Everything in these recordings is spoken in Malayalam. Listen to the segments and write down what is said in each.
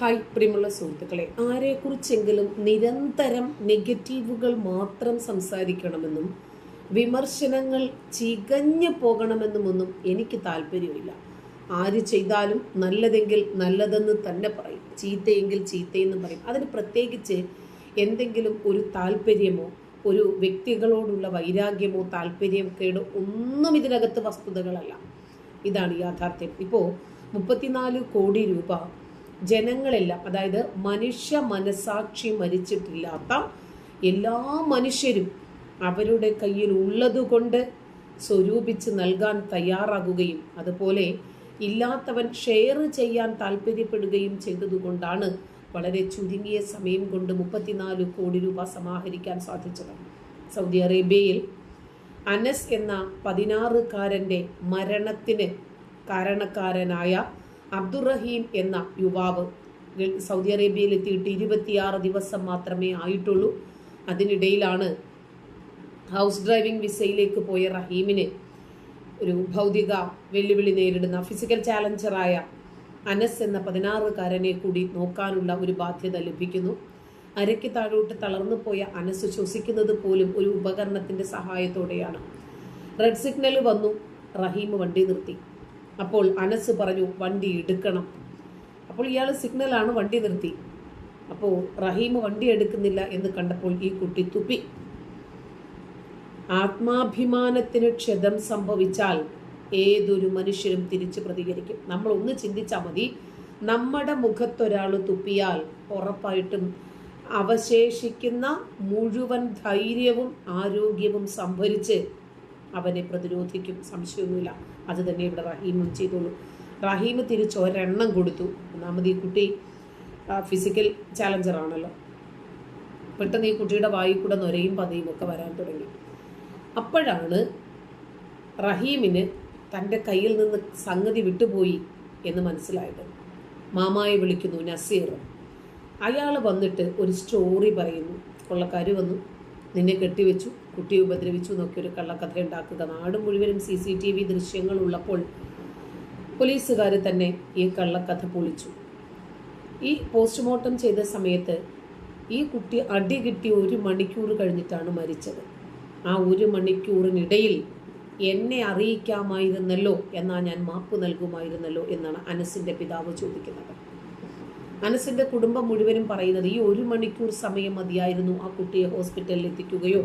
ഹായ് പ്രിയമുള്ള സുഹൃത്തുക്കളെ. ആരെക്കുറിച്ചെങ്കിലും നിരന്തരം നെഗറ്റീവുകൾ മാത്രം സംസാരിക്കണമെന്നും വിമർശനങ്ങൾ ചികഞ്ഞു പോകണമെന്നുമൊന്നും എനിക്ക് താല്പര്യമില്ല. ആര് ചെയ്താലും നല്ലതെങ്കിൽ നല്ലതെന്ന് തന്നെ പറയും. ചീത്തയെങ്കിൽ ചീത്തയെന്ന് പറയും. അതിന് പ്രത്യേകിച്ച് എന്തെങ്കിലും ഒരു താല്പര്യമോ ഒരു വ്യക്തികളോടുള്ള വൈരാഗ്യമോ താല്പര്യം കേടോ ഒന്നും ഇതിനകത്ത് വസ്തുതകളല്ല. ഇതാണ് യാഥാർത്ഥ്യം. ഇപ്പോൾ മുപ്പത്തിനാല് കോടി രൂപ ജനങ്ങളെല്ലാം. അതായത് മനുഷ്യ മനസാക്ഷി മരിച്ചിട്ടില്ലാത്ത എല്ലാ മനുഷ്യരും അവരുടെ കയ്യിൽ ഉള്ളതുകൊണ്ട് സ്വരൂപിച്ച് നൽകാൻ തയ്യാറാകുകയും അതുപോലെ ഇല്ലാത്തവൻ ഷെയർ ചെയ്യാൻ താല്പര്യപ്പെടുകയും ചെയ്തതുകൊണ്ടാണ് വളരെ ചുരുങ്ങിയ സമയം കൊണ്ട് മുപ്പത്തിനാല് കോടി രൂപ സമാഹരിക്കാൻ സാധിച്ചത്. സൗദി അറേബ്യയിൽ അനസ് എന്ന പതിനാറുകാരന്റെ മരണത്തിന് കാരണക്കാരനായ അബ്ദുറഹീം എന്ന യുവാവ് സൗദി അറേബ്യയിൽ എത്തിയിട്ട് ഇരുപത്തിയാറ് ദിവസം മാത്രമേ ആയിട്ടുള്ളൂ. അതിനിടയിലാണ് ഹൗസ് ഡ്രൈവിംഗ് വിസയിലേക്ക് പോയ റഹീമിന് ഒരു ഭൗതിക വെല്ലുവിളി നേരിടുന്ന ഫിസിക്കൽ ചാലഞ്ചറായ അനസ് എന്ന പതിനാറുകാരനെ കൂടി നോക്കാനുള്ള ഒരു ബാധ്യത ലഭിക്കുന്നു. അരയ്ക്ക് താഴോട്ട് തളർന്നു പോയ അനസ് ശ്വസിക്കുന്നത് പോലും ഒരു ഉപകരണത്തിന്റെ സഹായത്തോടെയാണ്. റെഡ് സിഗ്നൽ വന്നു റഹീം വണ്ടി നിർത്തി. അപ്പോൾ അനസ് പറഞ്ഞു വണ്ടി എടുക്കണം. അപ്പോൾ ഇയാൾ സിഗ്നലാണ് വണ്ടി നിർത്തി. അപ്പോൾ റഹീം വണ്ടി എടുക്കുന്നില്ല എന്ന് കണ്ടപ്പോൾ ഈ കുട്ടി തുപ്പി. ആത്മാഭിമാനത്തിന് ക്ഷതം സംഭവിച്ചാൽ ഏതൊരു മനുഷ്യരും തിരിച്ച് പ്രതികരിക്കും. നമ്മൾ ഒന്ന് ചിന്തിച്ചാൽ മതി നമ്മുടെ മുഖത്തൊരാൾ തുപ്പിയാൽ ഉറപ്പായിട്ടും അവശേഷിക്കുന്ന മുഴുവൻ ധൈര്യവും ആരോഗ്യവും സംഭരിച്ച് അവനെ പ്രതിരോധിക്കും. സംശയമൊന്നുമില്ല. അത് തന്നെ ഇവിടെ റഹീമും ചെയ്തോളൂ. റഹീം തിരിച്ച് ഒരെണ്ണം കൊടുത്തു. ഒന്നാമത് ഈ കുട്ടി ഫിസിക്കൽ ചാലഞ്ചറാണല്ലോ പെട്ടെന്ന് ഈ കുട്ടിയുടെ വായിൽ കൂടെ നൊരയും പതയും ഒക്കെ വരാൻ തുടങ്ങി. അപ്പോഴാണ് റഹീമിന് തന്റെ കയ്യിൽ നിന്ന് സംഗതി വിട്ടുപോയി എന്ന് മനസ്സിലായത്. മാമായെ വിളിക്കുന്നു നസീർ. അയാൾ വന്നിട്ട് ഒരു സ്റ്റോറി പറയുന്നു. കൊള്ളക്കാർ വന്നു. നിന്നെ കെട്ടിവെച്ചു. കുട്ടിയെ ഉപദ്രവിച്ചു എന്നൊക്കെ ഒരു കള്ളക്കഥ ഉണ്ടാക്കുക നാട് മുഴുവനും സി സി ടി വി ദൃശ്യങ്ങൾ ഉള്ളപ്പോൾ പോലീസുകാർ തന്നെ ഈ കള്ളക്കഥ പൊളിച്ചു. ഈ പോസ്റ്റ്മോർട്ടം ചെയ്ത സമയത്ത് ഈ കുട്ടി അടി കിട്ടി ഒരു മണിക്കൂർ കഴിഞ്ഞിട്ടാണ് മരിച്ചത്. ആ ഒരു മണിക്കൂറിനിടയിൽ എന്നെ അറിയിക്കാമായിരുന്നല്ലോ എന്നാ ഞാൻ മാപ്പ് നൽകുമായിരുന്നല്ലോ എന്നാണ് അനസിന്റെ പിതാവ് ചോദിക്കുന്നത്. അനസിന്റെ കുടുംബം മുഴുവനും പറയുന്നത് ഈ ഒരു മണിക്കൂർ സമയം മതിയായിരുന്നു ആ കുട്ടിയെ ഹോസ്പിറ്റലിൽ എത്തിക്കുകയോ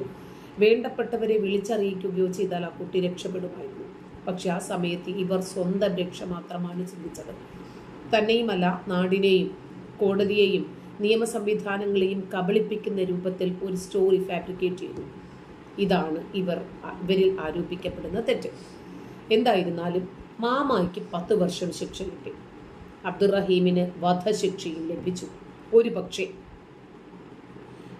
വേണ്ടപ്പെട്ടവരെ വിളിച്ചറിയിക്കുകയോ ചെയ്താൽ ആ കുട്ടി രക്ഷപ്പെടുമായിരുന്നു. പക്ഷെ ആ സമയത്ത് ഇവർ സ്വന്തം രക്ഷ മാത്രമാണ് ചിന്തിച്ചത്. തന്നെയുമല്ല നാടിനെയും കോടതിയെയും നിയമ സംവിധാനങ്ങളെയും കബളിപ്പിക്കുന്ന രൂപത്തിൽ ഒരു സ്റ്റോറി ഫാബ്രിക്കേറ്റ് ചെയ്തു. ഇതാണ് ഇവർ ഇവരിൽ ആരോപിക്കപ്പെടുന്ന തെറ്റ്. എന്തായിരുന്നാലും മാമായ്ക്ക് പത്ത് വർഷം ശിക്ഷ കിട്ടി. അബ്ദുറഹീമിന് വധശിക്ഷയും ലഭിച്ചു. ഒരു പക്ഷേ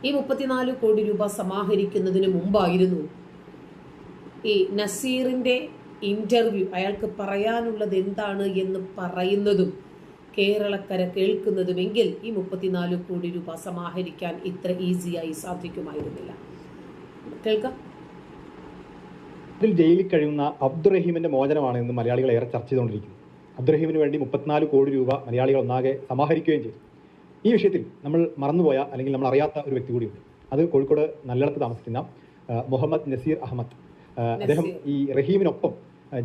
ഈ മുപ്പത്തിനാല് കോടി രൂപ സമാഹരിക്കുന്നതിന് മുമ്പായിരുന്നു ഈ നസീറിന്റെ ഇന്റർവ്യൂ. അയാൾക്ക് പറയാനുള്ളത് എന്താണ് എന്ന് പറയുന്നതും കേരളക്കര കേൾക്കുന്നതുമെങ്കിൽ ഈ മുപ്പത്തിനാല് കോടി രൂപ സമാഹരിക്കാൻ ഇത്ര ഈസിയായി സാധിക്കുമായിരുന്നില്ല. കേൾക്കാം. ഇതിൽ ജയിലിൽ കഴിയുന്ന അബ്ദുറഹീമിന്റെ മോചനമാണ് ഇന്ന് മലയാളികൾ ഏറെ ചർച്ച ചെയ്തുകൊണ്ടിരിക്കുന്നത്. അബ്ദുറഹീമിന് വേണ്ടി മുപ്പത്തിനാല് കോടി രൂപ മലയാളികൾ ഒന്നാകെ സമാഹരിക്കുകയും ചെയ്തു. ഈ വിഷയത്തിൽ നമ്മൾ മറന്നുപോയ അല്ലെങ്കിൽ നമ്മൾ അറിയാത്ത ഒരു വ്യക്തി കൂടിയുണ്ട്. അത് കോഴിക്കോട് നല്ലടത്ത് താമസിക്കുന്ന മുഹമ്മദ് നസീർ അഹമ്മദ്. അദ്ദേഹം ഈ റഹീമിനൊപ്പം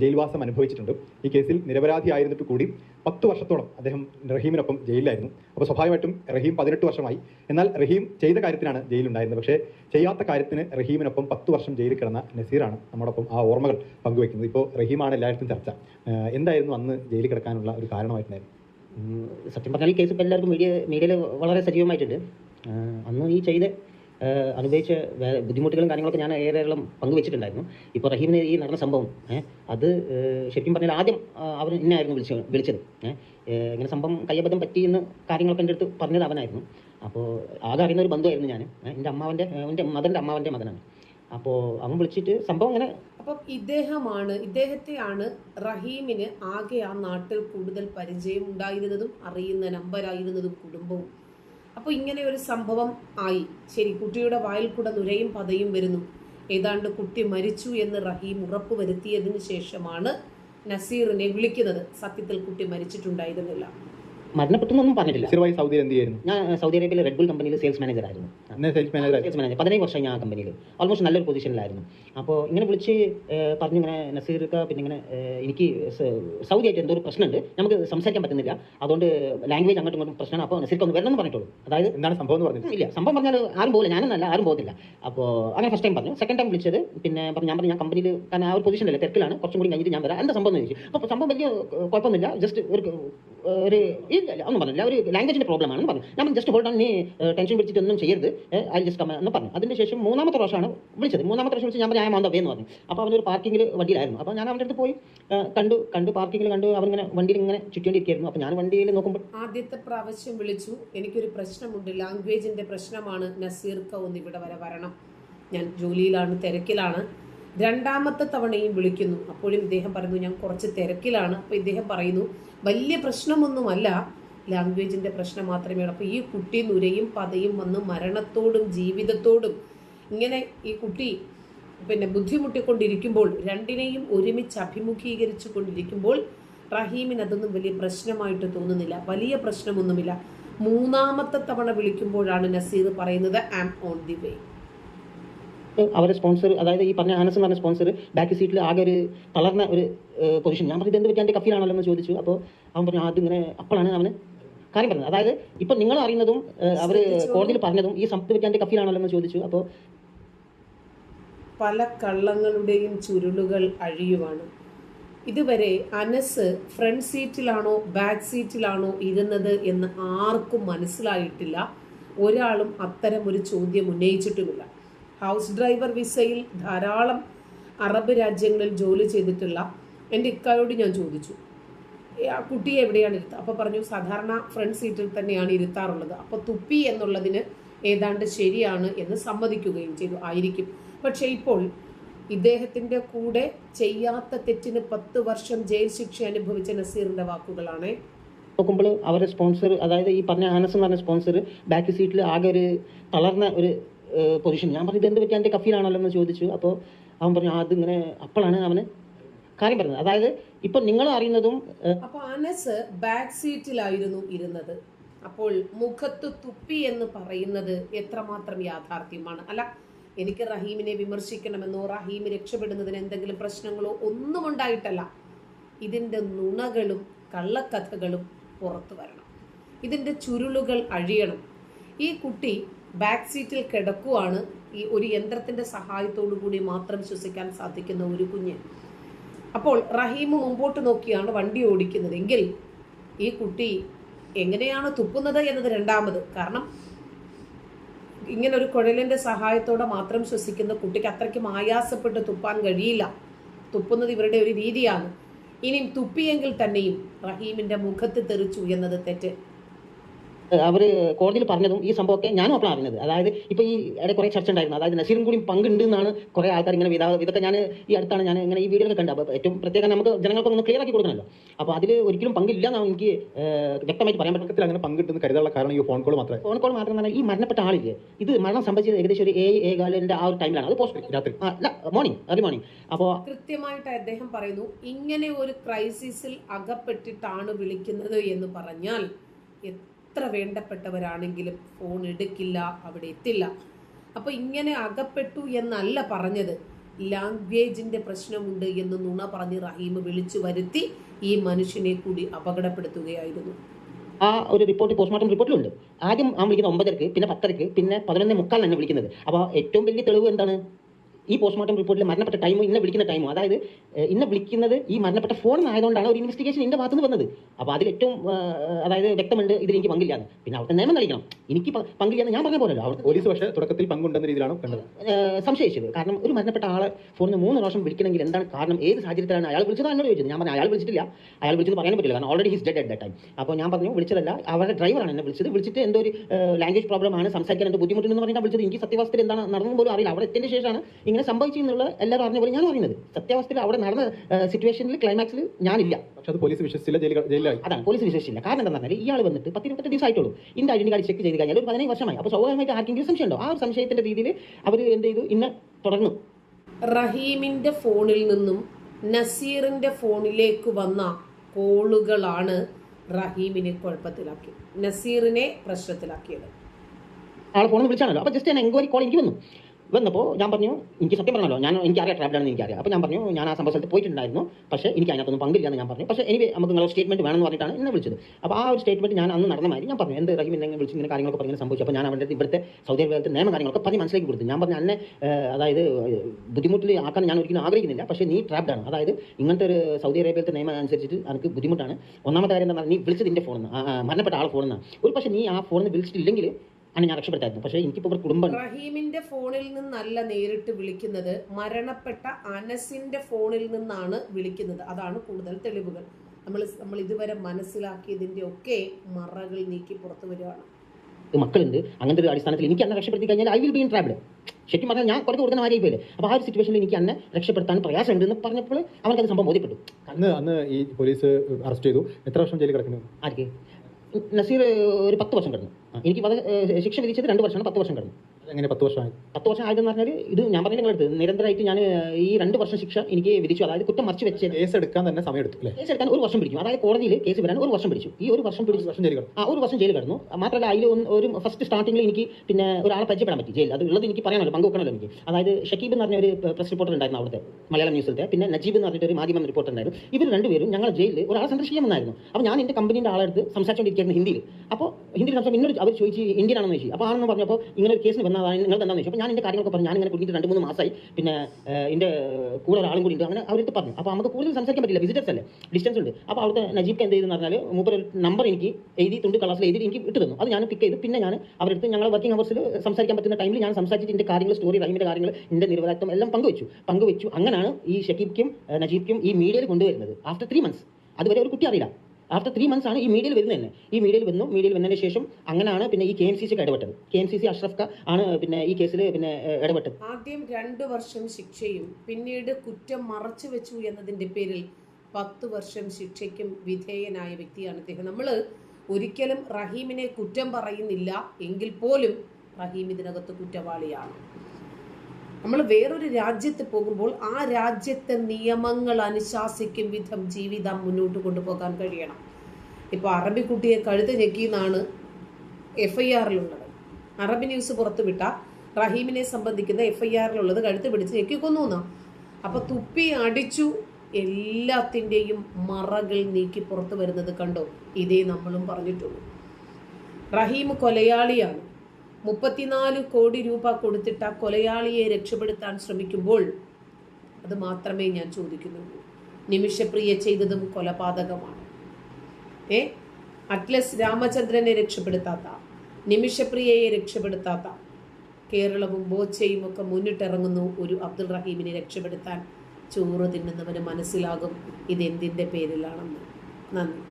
ജയിൽവാസം അനുഭവിച്ചിട്ടുണ്ട്. ഈ കേസിൽ നിരപരാധിയായിരുന്നിട്ട് കൂടി പത്ത് വർഷത്തോളം അദ്ദേഹം റഹീമിനൊപ്പം ജയിലിലായിരുന്നു. അപ്പോൾ സ്വാഭാവികമായിട്ടും റഹീം പതിനെട്ട് വർഷമായി. എന്നാൽ റഹീം ചെയ്ത കാര്യത്തിനാണ് ജയിലുണ്ടായിരുന്നത്. പക്ഷേ ചെയ്യാത്ത കാര്യത്തിന് റഹീമിനൊപ്പം പത്ത് വർഷം ജയിലിൽ കിടന്ന നസീറാണ് നമ്മോടൊപ്പം ആ ഓർമ്മകൾ പങ്കുവയ്ക്കുന്നത്. ഇപ്പോൾ റഹീമാണ് എല്ലായിടത്തും ചർച്ച. എന്തായിരുന്നു അന്ന് ജയിലിൽ കിടക്കാനുള്ള ഒരു കാരണമായിട്ടുണ്ടായിരുന്നു സത്യം പറഞ്ഞാൽ ഈ കേസ് ഇപ്പോൾ എല്ലാവർക്കും മീഡിയ മീഡിയയിൽ വളരെ സജീവമായിട്ടുണ്ട്. അന്ന് ഈ ചെയ്ത് അനുഭവിച്ച ബുദ്ധിമുട്ടുകളും കാര്യങ്ങളൊക്കെ ഞാൻ ഏറെയോളം പങ്കുവെച്ചിട്ടുണ്ടായിരുന്നു. ഇപ്പോൾ റഹീമിന് ഈ നടന്ന സംഭവം അത് ശരിക്കും പറഞ്ഞാൽ ആദ്യം അവർ എന്നെയായിരുന്നു വിളിച്ച വിളിച്ചത് ഇങ്ങനെ സംഭവം കയ്യബദ്ധം പറ്റി എന്ന് കാര്യങ്ങളൊക്കെ എന്റെ അടുത്ത് പറഞ്ഞത് അവനായിരുന്നു. അപ്പോൾ ആകെ അറിയുന്ന ഒരു ബന്ധുവായിരുന്നു ഞാൻ എന്റെ അമ്മാവന്റെ എന്റെ മദറിന്റെ അമ്മാവന്റെ മകനാണ്. അപ്പോൾ അവൻ വിളിച്ചിട്ട് സംഭവം അങ്ങനെ അപ്പം ഇദ്ദേഹമാണ് ഇദ്ദേഹത്തെയാണ് റഹീമിന് ആകെ ആ നാട്ടിൽ കൂടുതൽ പരിചയം ഉണ്ടായിരുന്നതും അറിയുന്ന നമ്പരായിരുന്നതും കുടുംബവും. അപ്പോൾ ഇങ്ങനെ ഒരു സംഭവം ആയി. ശരി കുട്ടിയുടെ വായിൽ കൂടെ നുരയും പതയും വരുന്നു. ഏതാണ്ട് കുട്ടി മരിച്ചു എന്ന് റഹീം ഉറപ്പ് വരുത്തിയതിന് ശേഷമാണ് നസീറിനെ വിളിക്കുന്നത്. സത്യത്തിൽ കുട്ടി മരിച്ചിട്ടുണ്ടായിരുന്നില്ല. മരണപ്പെട്ടെന്നൊന്നും പറഞ്ഞിട്ടില്ല. സൗദി എന്ത് ചെയ്യുന്നു? ഞാൻ സൗദി അറേബ്യയിലെ റെഡ് ബുൾ കമ്പനിയിൽ സെയിൽസ് മാനേജർ ആയിരുന്നു. സെയിൽസ് മാനേജർ സെയിൽസ് മാനേജർ പതിനേഴ് വർഷം ഞാൻ ആ കമ്പനിയിൽ ഓൾമോസ്റ്റ് നല്ലൊരു പൊസിഷനിലായിരുന്നു അപ്പോൾ ഇങ്ങനെ വിളിച്ച് പറഞ്ഞു ഇങ്ങനെ നസീർക്ക പിന്നെ ഇങ്ങനെ എനിക്ക് സൗദി ആയിട്ട് എന്തോ ഒരു പ്രശ്നമുണ്ട്. നമുക്ക് സംസാരിക്കാൻ പറ്റുന്നില്ല. അതുകൊണ്ട് ലാംഗ്വേജ് അങ്ങോട്ടും ഇങ്ങോട്ടും പ്രശ്നമാണ്. അപ്പോൾ നസീർക്ക് ഒന്ന് വരണം എന്ന് പറഞ്ഞിട്ടുള്ളൂ. അതായത് എന്താണ് സംഭവം എന്ന് പറഞ്ഞില്ല ഇല്ല. സംഭവം പറഞ്ഞാൽ ആരും പോകില്ല ഞാനൊന്നല്ല ആരും പോകത്തില്ല. അപ്പോൾ അങ്ങനെ ഫസ്റ്റ് ടൈം പറഞ്ഞു. സെക്കൻഡ് ടൈം വിളിച്ചത് പിന്നെ പറഞ്ഞു ഞാൻ പറഞ്ഞു ഞാൻ കമ്പനിയിൽ കാരണം ആ ഒരു പൊസിഷനല്ലേ തിരക്കിലാണ്. കുറച്ചും കൂടി കഴിഞ്ഞിട്ട് ഞാൻ വരാം. എന്താ സംഭവം എന്ന് ചോദിച്ചു. അപ്പോൾ സംഭവം വലിയ കുഴപ്പമൊന്നുമില്ല. ജസ്റ്റ് ഒരു ഒരു ഇല്ല ഒന്നും പറഞ്ഞില്ല. ഒരു ലാംഗ്വേജിന്റെ പ്രോബ്ലം ആണെന്ന് പറഞ്ഞു. നമ്മൾ ജസ്റ്റ് ഹോൾഡ് ഓൺ നീ ടെൻഷൻ പിടിച്ചിട്ട് ഒന്നും ചെയ്യരുത്. ഐ ജസ്റ്റ് കമ്മ എന്ന് പറഞ്ഞു. അതിന് ശേഷം മൂന്നാമത്തെ പ്രാവശ്യമാണ് വിളിച്ചത്. മൂന്നാമത്തെ പ്രാവശ്യം വിളിച്ച് ഞാൻ പറഞ്ഞു ഞാൻ എന്ന് പറഞ്ഞു. അപ്പോൾ അവനൊരു പാർക്കിംഗിൽ വണ്ടിയിലായിരുന്നു. അപ്പോൾ ഞാൻ അവന്റെ അടുത്ത് പോയി കണ്ടു കണ്ടു പാർക്കിംഗിൽ കണ്ടു. അവനിങ്ങനെ വണ്ടിയിൽ ഇങ്ങനെ ചുറ്റേണ്ടിയിരിക്കുന്നു അപ്പോൾ ഞാൻ വണ്ടിയിൽ നോക്കുമ്പോൾ ആദ്യത്തെ പ്രാവശ്യം വിളിച്ചു. എനിക്കൊരു പ്രശ്നമുണ്ട്. ലാംഗ്വേജിന്റെ പ്രശ്നമാണ്. നസീർക്ക ഒന്ന് ഇവിടെ വരെ വരണം. ഞാൻ ജോലിയിലാണ് തിരക്കിലാണ്. രണ്ടാമത്തെ തവണയും വിളിക്കുന്നു. അപ്പോഴും ഇദ്ദേഹം പറയുന്നു ഞാൻ കുറച്ച് തിരക്കിലാണ്. അപ്പോൾ ഇദ്ദേഹം പറയുന്നു വലിയ പ്രശ്നമൊന്നുമല്ല. ലാംഗ്വേജിന്റെ പ്രശ്നം മാത്രമേ ഉള്ളൂ. അപ്പോൾ ഈ കുട്ടി നുരയും പതയും വന്ന് മരണത്തോടും ജീവിതത്തോടും ഇങ്ങനെ ഈ കുട്ടി പിന്നെ ബുദ്ധിമുട്ടിക്കൊണ്ടിരിക്കുമ്പോൾ രണ്ടിനെയും ഒരുമിച്ച് അഭിമുഖീകരിച്ചു കൊണ്ടിരിക്കുമ്പോൾ റഹീമിന് അതൊന്നും വലിയ പ്രശ്നമായിട്ട് തോന്നുന്നില്ല. വലിയ പ്രശ്നമൊന്നുമില്ല. മൂന്നാമത്തെ തവണ വിളിക്കുമ്പോഴാണ് നസീർ പറയുന്നത് ആം ഓൺ ദി വേ അവരെ സ്പോൺസർ അതായത് ഈ പറഞ്ഞ ആനസ് എന്ന് പറഞ്ഞ സ്പോൺസർ ബാക്ക് സീറ്റിൽ ആകെ ഒരു തളർന്ന ഒരു പൊസിഷൻ ഞാൻ പറഞ്ഞു ഇതെന്ത് പറ്റി? എന്റെ കഫീലാണല്ലോ എന്ന് ചോദിച്ചു. അപ്പോൾ അവൻ പറഞ്ഞു ആദ്യം ഇങ്ങനെ അപ്പോഴാണ് അവന് കാര്യം പറഞ്ഞത്. അതായത് ഇപ്പം നിങ്ങൾ അറിയുന്നതും അവർ കോടതിയിൽ പറഞ്ഞതും ഈ സംഭവത്തെ പറ്റി എന്റെ കഫീലാണല്ലോ എന്ന് ചോദിച്ചു. അപ്പോൾ പല കള്ളങ്ങളുടെയും ചുരുളുകൾ അഴിയുവാണ്. ഇതുവരെ അനസ് ഫ്രണ്ട് സീറ്റിലാണോ ബാക്ക് സീറ്റിലാണോ ഇരുന്നത് എന്ന് ആർക്കും മനസ്സിലായിട്ടില്ല. ഒരാളും അത്തരം ഒരു ചോദ്യം ഉന്നയിച്ചിട്ടുമില്ല. ഹൗസ് ഡ്രൈവർ വിസയിൽ ധാരാളം അറബ് രാജ്യങ്ങളിൽ ജോലി ചെയ്തിട്ടുള്ള എന്റെ ഇക്കായോട് ഞാൻ ചോദിച്ചു. "ഏ, ആ കുട്ടിയെ എവിടെയാണ് ഇരുത്തുക അപ്പോൾ പറഞ്ഞു സാധാരണ ഫ്രണ്ട് സീറ്റിൽ തന്നെയാണ് ഇരുത്താറുള്ളത്. അപ്പോൾ തുപ്പി എന്നുള്ളതിന് ഏതാണ്ട് ശരിയാണ് എന്ന് സമ്മതിക്കുകയും ചെയ്തു. ആയിരിക്കും. പക്ഷേ ഇപ്പോൾ ഇദ്ദേഹത്തിന്റെ കൂടെ ചെയ്യാത്ത തെറ്റിന് പത്ത് വർഷം ജയിൽ ശിക്ഷ അനുഭവിച്ച നസീറിന്റെ വാക്കുകളാണ് നോക്കുമ്പോൾ അവരെ സ്പോൺസർ അതായത് ഈ പറഞ്ഞ ആനസ് എന്ന് പറഞ്ഞ സ്പോൺസർ ബാക്ക് സീറ്റിൽ ആകെ ഒരു തളർന്ന ഒരു പൊസിഷൻ. ഞാൻ പറഞ്ഞു ഇതെന്ത് പറ്റി? എന്റെ കഫീലാണല്ലോ എന്ന് ചോദിച്ചു. അപ്പോൾ അവൻ പറഞ്ഞു "ആ, അതിങ്ങനെ അപ്പോഴാണ് അവന് കാര്യം പറഞ്ഞത്. അതായത് ഇപ്പം നിങ്ങൾ അറിയുന്നതും അപ്പോൾ അപ്പൊ അനസ് ബാക്ക് സീറ്റിലായിരുന്നു ഇരുന്നത്. അപ്പോൾ മുഖത്ത് തുപ്പി എന്ന് പറയുന്നത് എത്രമാത്രം യാഥാർത്ഥ്യമാണ്? അല്ല എനിക്ക് റഹീമിനെ വിമർശിക്കണമെന്നോ റഹീം രക്ഷപ്പെടുന്നതിന് എന്തെങ്കിലും പ്രശ്നങ്ങളോ ഒന്നും ഉണ്ടായിട്ടല്ല. ഇതിന്റെ നുണകളും കള്ളക്കഥകളും പുറത്തു വരണം. ഇതിന്റെ ചുരുളുകൾ അഴിയണം. ഈ കുട്ടി ബാക്ക് സീറ്റിൽ കിടക്കുവാണ് ഈ ഒരു യന്ത്രത്തിന്റെ സഹായത്തോടു കൂടി മാത്രം ശ്വസിക്കാൻ സാധിക്കുന്ന ഒരു കുഞ്ഞ്. അപ്പോൾ റഹീം മുമ്പോട്ട് നോക്കിയാണ് വണ്ടി ഓടിക്കുന്നത്. എങ്കിൽ ഈ കുട്ടി എങ്ങനെയാണ് തുപ്പുന്നത് എന്നത് രണ്ടാമത്. കാരണം ഇങ്ങനെ ഒരു കുഴലിന്റെ സഹായത്തോടെ മാത്രം ശ്വസിക്കുന്ന കുട്ടിക്ക് അത്രയ്ക്കും ആയാസപ്പെട്ട് തുപ്പാൻ കഴിയില്ല. തുപ്പുന്നത് ഇവരുടെ ഒരു രീതിയാണ്. ഇനിയും തുപ്പിയെങ്കിൽ തന്നെയും റഹീമിന്റെ മുഖത്ത് തെറിച്ചു എന്നത് തെറ്റ്. അവർ കോടതിയിൽ പറഞ്ഞതും ഈ സംഭവമൊക്കെ ഞാനും അപ്പോൾ അറിഞ്ഞത്. അതായത് ഇപ്പോൾ ഈ ഇടയിൽ കുറേ ചർച്ച ഉണ്ടായിരുന്നു. അതായത് നസീറും കൂടി പങ്കുണ്ട് എന്നാണ് കുറേ ആൾക്കാർ ഇങ്ങനെ വിധാ ഇതൊക്കെ ഞാൻ ഈ അടുത്താണ് ഞാൻ ഇങ്ങനെ ഈ വീഡിയോ കണ്ടത്. അപ്പോൾ ഏറ്റവും പ്രത്യേകം നമുക്ക് ജനങ്ങൾക്ക് ഒന്ന് ക്ലിയർ ആക്കി കൊടുക്കണമല്ലോ. അപ്പോൾ അതിൽ ഒരിക്കലും പങ്കില്ല എന്നാണ് എനിക്ക് വ്യക്തമായിട്ട് പറയാൻ പറ്റത്തില്ല. അങ്ങനെ പങ്കിട്ടെന്ന് കരുതാനുള്ള കാരണം ഈ ഫോൺ കോൾ മാത്രമേ. ഫോൺ കോൾ മാത്രമല്ല ഈ മരണപ്പെട്ട ആളില്ലേ? ഇത് മരണം സംഭവിച്ചത് ഏകദേശം ഒരു ഏഴ് ഏകാലിന്റെ ആ ഒരു ടൈമിലാണ് അത് പോസ്റ്റ് രാത്രി. അല്ല മോർണിംഗ് അർലി മോർണിംഗ് അപ്പോൾ കൃത്യമായിട്ട് അദ്ദേഹം പറയുന്നു ഇങ്ങനെ ഒരു ക്രൈസിസിൽ അകപ്പെട്ടിട്ടാണ് വിളിക്കുന്നത് എന്ന് പറഞ്ഞാൽ എത്ര വേണ്ടപ്പെട്ടവരാണെങ്കിലും ഫോൺ എടുക്കില്ല അവിടെ എത്തില്ല. അപ്പൊ ഇങ്ങനെ അകപ്പെട്ടു എന്നല്ല പറഞ്ഞത്. ലാംഗ്വേജിന്റെ പ്രശ്നമുണ്ട് എന്ന് നുണ പറഞ്ഞ് റഹീം വിളിച്ചു വരുത്തി ഈ മനുഷ്യനെ കൂടി അപകടപ്പെടുത്തുകയായിരുന്നു. ആ ഒരു റിപ്പോർട്ട് പോസ്റ്റ്മോർട്ടം റിപ്പോർട്ടിലുണ്ട് ആദ്യം ആ വിളിക്കുന്നത് ഒമ്പതരക്ക് പിന്നെ പത്തരക്ക് പിന്നെ പതിനൊന്നേ മുക്കാൽ തന്നെ വിളിക്കുന്നത്. അപ്പോൾ ഏറ്റവും വലിയ തെളിവ് എന്താണ്? ഈ പോസ്റ്റ്മോർട്ടം റിപ്പോർട്ടിൽ മരണപ്പെട്ട ടൈമോ ഇന്നെ വിളിക്കുന്ന ടൈമോ അതായത് ഇന്നെ വിളിക്കുന്നത് ഈ മരണപ്പെട്ട ഫോൺ ആയതുകൊണ്ടാണ് ഒരു ഇൻവെസ്റ്റിഗേഷൻ എന്റെ ഭാഗത്തുനിന്ന് വന്നത്. അപ്പോൾ അതിൽ ഏറ്റവും അതായത് വ്യക്തമുണ്ട് ഇതിൽ എനിക്ക് പങ്കില്ലാന്ന്. പിന്നെ അവിടുത്തെ നിയമം നൽകണം എനിക്ക് പങ്കില്ലാന്ന് ഞാൻ പറഞ്ഞ പോലല്ലോ അവിടെ പോലീസ് പക്ഷേ തുടക്കത്തിൽ പങ്കുണ്ടെന്ന രീതിയിലാണ് കണ്ടത്? സംശയിച്ചത്. കാരണം ഒരു മരണപ്പെട്ട ആളെ ഫോണിന് മൂന്ന് പ്രാവശ്യം വിളിക്കണമെങ്കിൽ എന്താണ് കാരണം? ഏത് സാഹചര്യത്തിലാണ് അയാൾ വിളിച്ചത്? എന്നോട് ചോദിച്ചത്. ഞാൻ പറഞ്ഞു അയാൾ വിളിച്ചിട്ടില്ല. അയാൾ വിളിച്ചത് പറയാൻ പറ്റില്ല. കാരണം already his dead at the time അപ്പോൾ ഞാൻ പറഞ്ഞു വിളിച്ചതല്ല. അവരുടെ ഡ്രൈവറാണ് എന്നെ വിളിച്ചത്. വിളിച്ചിട്ട് എന്തോ ഒരു ലാംഗ്വേജ് പ്രോബ്ലം ആണ്. സംസാരിക്കാൻ എന്തോ ബുദ്ധിമുട്ടുണ്ടെന്ന് പറഞ്ഞാൽ വിളിച്ചത്. എനിക്ക് സത്യവാസ്ഥയിൽ എന്താണ് നടന്നു പോലും അറിയില്ല. അവിടെ എത്തിയതിന് ശേഷമാണ് ഇങ്ങനെ സംഭവിച്ചു എന്നുള്ള എല്ലാവരും അറിഞ്ഞ പോലെ ഞാൻ അറിയുന്നത്. സത്യാവസ്ഥയിൽ അവിടെ നടന്ന സിറ്റുവേഷനിൽ ക്ലൈമാക്സിൽ ഞാനില്ല. പക്ഷെ അത് പോലീസ് വിശ്വസിച്ചില്ല ജയിലിലായി. അതാണ് പോലീസ് വിശ്വസിച്ചില്ല. കാരണം എന്താ പറഞ്ഞാൽ ഇയാൾ വന്നിട്ട് പത്ത് ഇരുപത്തെട്ട് ദിവസം ആയിട്ടുള്ളൂ ഇതിന്റെ ഐഡന്റി കാർഡ് ചെക്ക് ചെയ്ത് കഴിഞ്ഞാൽ ഒരു പതിനഞ്ച് വർഷമായി. അപ്പോൾ സ്വാഭാവികമായിട്ട് ആർക്കെങ്കിലും സംശയം ഉണ്ടോ? ആ ഒരു സംശയത്തിന്റെ രീതിയിൽ അവർ എന്ത് ചെയ്തു? ഇന്ന് തുടർന്നു. റഹീമിന്റെ ഫോണിൽ നിന്നും നസീറിന്റെ ഫോണിലേക്ക് വന്ന കോളുകളാണ് റഹീമിനെ കുഴപ്പത്തിലാക്കി നസീറിനെ പ്രശ്നത്തിലാക്കിയത്. ആൾ ഫോണിൽ വിളിച്ചാണല്ലോ. അപ്പോൾ ജസ്റ്റ് ഞാൻ എൻക്വയറി കോൾ എനിക്ക് വന്നു. വന്നപ്പോൾ ഞാൻ പറഞ്ഞു എനിക്ക് സത്യം പറഞ്ഞല്ലോ ഞാൻ എനിക്ക് അറിയാം ട്രാപ്ഡ് ആണെന്ന് എനിക്കറിയാം. അപ്പോൾ ഞാൻ പറഞ്ഞു ഞാൻ ആ സംഭവ സ്ഥലത്ത് പോയിട്ടുണ്ടായിരുന്നു. പക്ഷേ എനിക്ക് അതിനകത്തൊന്നും പങ്കില്ലെന്ന് ഞാൻ പറഞ്ഞു. പക്ഷേ എനിക്ക് നമുക്ക് നിങ്ങളുടെ സ്റ്റേറ്റ്മെന്റ് വേണമെന്ന് പറഞ്ഞിട്ടാണ് എന്നെ വിളിച്ചത്. അപ്പോൾ ആ ഒരു സ്റ്റേറ്റ്മെന്റ് ഞാൻ അന്ന് നടന്ന മാതിരി ഞാൻ പറഞ്ഞു. എന്ത് റഹീം എന്നെ വിളിച്ച് ഇങ്ങനെ കാര്യങ്ങളൊക്കെ പറഞ്ഞു സംഭവിച്ചു. അപ്പോൾ ഞാൻ അവരുടെ ഇവിടുത്തെ സൗദി അറേബ്യത്തെ നിയമ കാര്യങ്ങളൊക്കെ പറഞ്ഞ് മനസ്സിലാക്കി കൊടുത്തു. ഞാൻ പറഞ്ഞു എന്നെ അതായത് ബുദ്ധിമുട്ടിൽ ആക്കാൻ ഞാൻ ഒരിക്കലും ആഗ്രഹിക്കുന്നില്ല. പക്ഷേ നീ ട്രാപ്ഡാണ് അതായത് ഇങ്ങനത്തെ ഒരു സൗദി അറേബ്യത്തെ നിയമം അനുസരിച്ചിട്ട് എനിക്ക് ബുദ്ധിമുട്ടാണ്. ഒന്നാമത്തെ കാര്യം എന്താ പറഞ്ഞാൽ നീ വിളിച്ചത് നിന്റെ ഫോണിൽ നിന്ന് മരണപ്പെട്ട ആൾ ഫോണിൽ നിന്ന് ഒരു പക്ഷേ നീ ആ ഫോണിൽ വിളിച്ചിട്ടില്ലെങ്കിൽ ആണ് ഞാൻ രക്ഷപ്പെടുത്തായിരുന്നു. പക്ഷേ എനിക്കിപ്പോൾ ഒരു കുടുംബം റഹീമിന്റെ ഫോണിൽ നിന്നല്ല നേരിട്ട് വിളിക്കുന്നത്. മരണപ്പെട്ട അനസിന്റെ ഫോണിൽ നിന്നാണ് വിളിക്കുന്നത്. അതാണ് കൂടുതൽ തെളിവുകൾ. നമ്മൾ നമ്മൾ ഇതുവരെ മനസ്സിലാക്കിയതിന്റെ ഒക്കെ മറകൾ നീക്കി പുറത്തു വരികയാണ്. മക്കളുണ്ട്. അങ്ങനത്തെ ഒരു അടിസ്ഥാനത്തിൽ എനിക്ക് അന്നെ രക്ഷപ്പെടുത്തി കഴിഞ്ഞാൽ I will be in travel ശരിക്കും പറഞ്ഞാൽ ഞാൻ കുറച്ച് കൊടുക്കുന്ന ആരെയും പോയില്ലേ? അപ്പോൾ ആ ഒരു സിറ്റുവേഷനിൽ എനിക്ക് അന്നെ രക്ഷപ്പെടുത്താൻ പ്രയാസമുണ്ട് എന്ന് പറഞ്ഞപ്പോൾ അത് സംഭവം ബോധ്യപ്പെട്ടു. അന്ന് അന്ന് ഈ പോലീസ് അറസ്റ്റ് ചെയ്തു. എത്ര വർഷം ജയിലിൽ കിടക്കുന്നു? ആർക്ക്? നസീർ ഒരു പത്ത് വർഷം കിടന്നു. എനിക്ക് വധ ശിക്ഷ വിധിച്ചത് രണ്ട് വർഷമാണ്. പത്ത് വർഷം കിടന്നു. എങ്ങനെ പത്ത് വർഷമായി? പത്ത് വർഷം ആയതെന്ന് പറഞ്ഞാൽ ഇത് ഞാൻ പറഞ്ഞ നിങ്ങളടുത്ത് നിരന്തരമായിട്ട് ഞാൻ ഈ രണ്ട് വർഷം ശിക്ഷ എനിക്ക് വിധിച്ചു. അതായത് കുറ്റം മറിച്ച് വെച്ച് കേസ് എടുക്കാൻ തന്നെ സമയം എടുത്തു അല്ലേ? കേസ് എടുക്കാൻ ഒരു വർഷം പിടിക്കും അതായത് കോടതിയിൽ കേസ് വരാൻ ഒരു വർഷം പിടിച്ചു. ഈ ഒരു വർഷം പിടിച്ച് വർഷം ജയിലിൽ ആ ഒരു വർഷം ജയിലിൽ കിടന്നു. മാത്രമല്ല അതിൽ ഒരു ഫസ്റ്റ് സ്റ്റാർട്ടിങ്ങിൽ എനിക്ക് പിന്നെ ഒരാളെ പരിചയപ്പെടാൻ പറ്റി ജയിൽ അത് ഉള്ളത് എനിക്ക് പറയാനല്ലോ പങ്കുവെക്കണമല്ലോ എനിക്ക്. അതായത് ഷക്കീബ് എന്ന് പറഞ്ഞ ഒരു പ്രസ് റിപ്പോർട്ടർ ഉണ്ടായിരുന്നു അവിടുത്തെ മലയാളം ന്യൂസിലത്തെ. പിന്നെ നജീബ് എന്ന് പറഞ്ഞിട്ട് ഒരു മാധ്യമം റിപ്പോർട്ടർ ഉണ്ടായിരുന്നു. ഇവർ രണ്ടുപേരും ഞങ്ങൾ ജയിലിൽ ഒരാളെ സന്ദർശിക്കാൻ വന്നായിരുന്നു അപ്പോൾ ഞാൻ എന്റെ കമ്പനിയുടെ ആളെടുത്ത് സംസാരിച്ചുകൊണ്ടിരിക്കുകയായിരുന്നു ഹിന്ദിയിൽ അപ്പോൾ ഹിന്ദിയിൽ സംസാരിക്കും ഇന്നൊരു അവർ ചോദിച്ചു ഇന്ത്യൻ ആണെന്ന് ചോദിച്ചു. അപ്പോൾ ആണെന്ന് പറഞ്ഞപ്പോൾ ഇങ്ങനെ ഒരു കേസിന് വന്നതാണ് നിങ്ങൾ എന്താണെന്ന് വെച്ചാൽ ഞാൻ എന്റെ കാര്യങ്ങളൊക്കെ പറഞ്ഞു. ഞാൻ ഇങ്ങനെ കുടിക്കുന്നത് രണ്ട് മൂന്ന് മാസമായി പിന്നെ എന്റെ കൂടെ ഒരാളും കൂടി ഉണ്ട്. അങ്ങനെ അവരെടുത്ത് പറഞ്ഞു. അപ്പോൾ നമുക്ക് കൂടുതൽ സംസാരിക്കാൻ പറ്റില്ല. വിസിറ്റേഴ്സ് അല്ലേ? ഡിസ്റ്റൻസ് ഉണ്ട്. അപ്പോൾ അവിടുത്തെ നജീബ് എന്ത് ചെയ്തെന്ന് പറഞ്ഞാൽ മൂപ്പർ നമ്പർ എനിക്ക് എഴുതി തുണ്ട് കളസിൽ എഴുതി എനിക്ക് ഇട്ട് തന്നു. അത് ഞാൻ പിക്ക് ചെയ്തു. പിന്നെ ഞാൻ അവരെടുത്ത് ഞങ്ങൾ വർക്കിംഗ് അവേഴ്സിൽ സംസാരിക്കാൻ പറ്റുന്ന ടൈമിൽ ഞാൻ സംസാരിച്ചിട്ട് എന്റെ കാര്യങ്ങൾ സ്റ്റോറി റൈമിന്റെ കാര്യങ്ങൾ എന്റെ നിരവധിത്വം എല്ലാം പങ്കുവെച്ചു. പങ്കുവെച്ചു. അങ്ങനെയാണ് ഈ ഷക്കീബ്ക്കും നജീബ്ക്കും ഈ മീഡിയയിൽ കൊണ്ടുവരുന്നത്. ആഫ്റ്റർ ത്രീ മന്ത്സ് അതുവരെ ഒരു കുട്ടി അറിയില്ല. ആഫ്റ്റർ ത്രീ മന്ത്സ് ആണ് ഈ മീഡിയയിൽ വരുന്നത് തന്നെ. ഈ മീഡിയയിൽ വന്നു. മീഡിയയിൽ വന്നതിന് ശേഷം അങ്ങനെയാണ് പിന്നെ ഈ കെ എം സി സിക്ക് ഇടപെട്ടത്. K M C C Ashraf ആണ് പിന്നെ ഈ കേസിൽ പിന്നെ ഇടപെട്ടത്. ആദ്യം രണ്ടു വർഷം ശിക്ഷയും പിന്നീട് കുറ്റം മറച്ചു വെച്ചു എന്നതിന്റെ പേരിൽ പത്ത് വർഷം ശിക്ഷയ്ക്കും വിധേയനായ വ്യക്തിയാണ് അദ്ദേഹം നമ്മൾ ഒരിക്കലും റഹീമിനെ കുറ്റം പറയുന്നില്ല. എങ്കിൽ പോലും റഹീം ഇതിനകത്ത് കുറ്റവാളിയാണ്. നമ്മൾ വേറൊരു രാജ്യത്ത് പോകുമ്പോൾ ആ രാജ്യത്തെ നിയമങ്ങൾ അനുശാസിക്കും വിധം ജീവിതം മുന്നോട്ട് കൊണ്ടുപോകാൻ കഴിയണം. ഇപ്പോൾ അറബിക്കുട്ടിയെ കഴുത്ത് ഞെക്കിയെന്നാണ് എഫ് ഐ ആറിലുള്ളത് അറബി ന്യൂസ് പുറത്തുവിട്ട റഹീമിനെ സംബന്ധിക്കുന്ന എഫ് ഐ ആറിലുള്ളത് കഴുത്ത് പിടിച്ച് ഞെക്കി കൊന്നു എന്നാ. അപ്പോൾ തുപ്പി അടിച്ചു എല്ലാത്തിന്റെയും മറകൾ നീക്കി പുറത്തു വരുന്നത് കണ്ടോ? ഇതേ നമ്മളും പറഞ്ഞിട്ടുള്ളൂ. റഹീം കൊലയാളിയാണ്. മുപ്പത്തിനാല് കോടി രൂപ കൊടുത്തിട്ട് ആ കൊലയാളിയെ രക്ഷപ്പെടുത്താൻ ശ്രമിക്കുമ്പോൾ അത് മാത്രമേ ഞാൻ ചോദിക്കുന്നുള്ളൂ. നിമിഷപ്രിയ ചെയ്തതും കൊലപാതകമാണ്. ഏ? അറ്റ്ലസ് രാമചന്ദ്രനെ രക്ഷപ്പെടുത്താത്ത നിമിഷപ്രിയയെ രക്ഷപ്പെടുത്താത്ത കേരളവും ബോച്ചയും ഒക്കെ മുന്നിട്ടിറങ്ങുന്നു ഒരു അബ്ദുൾ റഹീമിനെ രക്ഷപ്പെടുത്താൻ ചോറ് തിന്നുന്നവന് മനസ്സിലാകും ഇതെന്തിന്റെ പേരിലാണെന്ന്. നന്ദി.